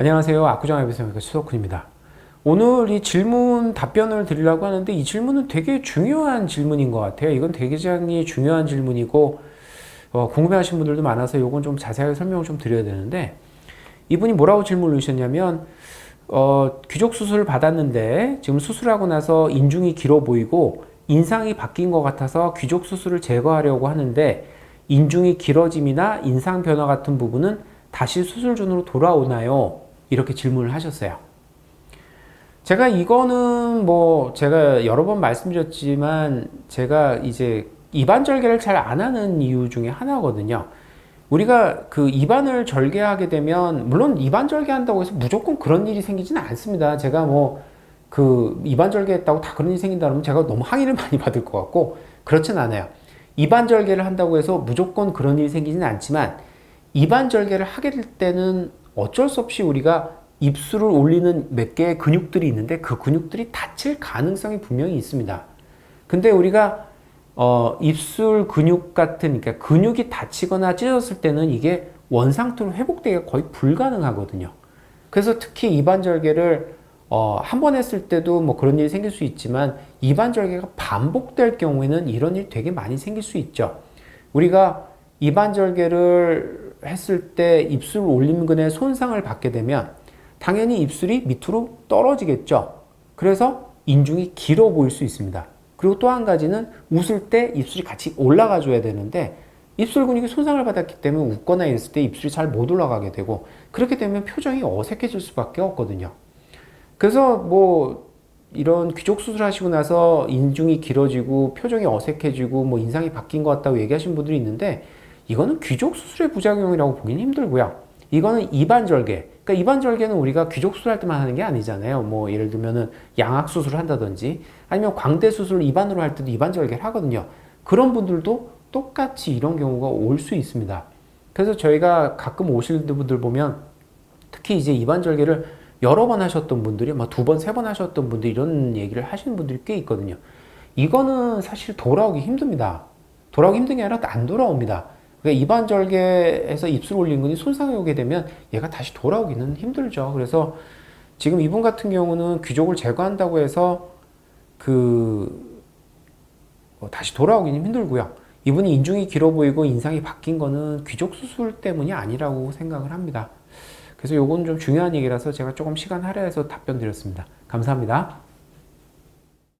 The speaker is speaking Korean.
안녕하세요. 압구정 IBS의 수석훈입니다. 오늘 이 질문 답변을 드리려고 하는데 이 질문은 되게 중요한 질문인 것 같아요. 이건 굉장히 중요한 질문이고 어, 궁금해하신 분들도 많아서 이건 좀 자세하게 설명을 좀 드려야 되는데 이분이 뭐라고 질문을 주셨냐면 어, 귀족 수술을 받았는데 지금 수술하고 나서 인중이 길어 보이고 인상이 바뀐 것 같아서 귀족 수술을 제거하려고 하는데 인중이 길어짐이나 인상 변화 같은 부분은 다시 수술 전으로 돌아오나요? 이렇게 질문을 하셨어요. 제가 이거는 뭐 제가 여러 번 말씀드렸지만 제가 이제 입안 절개를 잘 안 하는 이유 중에 하나거든요. 우리가 그 입안을 절개하게 되면 물론 입안 절개한다고 해서 무조건 그런 일이 생기지는 않습니다. 제가 뭐 그 입안 절개했다고 다 그런 일이 생긴다 그러면 제가 너무 항의를 많이 받을 것 같고 그렇진 않아요. 입안 절개를 한다고 해서 무조건 그런 일이 생기지는 않지만 입안 절개를 하게 될 때는 어쩔 수 없이 우리가 입술을 올리는 몇 개의 근육들이 있는데 그 근육들이 다칠 가능성이 분명히 있습니다. 근데 우리가 어, 입술 근육 같은 그러니까 근육이 다치거나 찢어졌을 때는 이게 원상태로 회복되기가 거의 불가능하거든요. 그래서 특히 입안 절개를 어, 한 번 했을 때도 뭐 그런 일이 생길 수 있지만 입안 절개가 반복될 경우에는 이런 일이 되게 많이 생길 수 있죠. 우리가 입안 절개를 했을 때 입술 올림근에 손상을 받게 되면 당연히 입술이 밑으로 떨어지겠죠. 그래서 인중이 길어 보일 수 있습니다. 그리고 또 한 가지는 웃을 때 입술이 같이 올라가 줘야 되는데 입술 근육이 손상을 받았기 때문에 웃거나 이랬을 때 입술이 잘 못 올라가게 되고 그렇게 되면 표정이 어색해질 수밖에 없거든요. 그래서 뭐 이런 귀족 수술하시고 나서 인중이 길어지고 표정이 어색해지고 뭐 인상이 바뀐 것 같다고 얘기하신 분들이 있는데 이거는 귀족 수술의 부작용이라고 보기는 힘들고요. 이거는 입안 절개. 그러니까 입안 절개는 우리가 귀족 수술할 때만 하는 게 아니잖아요. 뭐 예를 들면은 양악 수술을 한다든지 아니면 광대 수술을 입안으로 할 때도 입안 절개를 하거든요. 그런 분들도 똑같이 이런 경우가 올 수 있습니다. 그래서 저희가 가끔 오실 분들 보면 특히 이제 입안 절개를 여러 번 하셨던 분들이 막 두 번, 세 번 하셨던 분들이 이런 얘기를 하시는 분들이 꽤 있거든요. 이거는 사실 돌아오기 힘듭니다. 돌아오기 힘든 게 아니라 안 돌아옵니다. 그러니까 입안 절개에서 입술 올린근이 손상이 오게 되면 얘가 다시 돌아오기는 힘들죠. 그래서 지금 이분 같은 경우는 귀족을 제거한다고 해서 그 어, 다시 돌아오기는 힘들고요. 이분이 인중이 길어 보이고 인상이 바뀐 거는 귀족 수술 때문이 아니라고 생각을 합니다. 그래서 요건 좀 중요한 얘기라서 제가 조금 시간 할애해서 답변 드렸습니다. 감사합니다.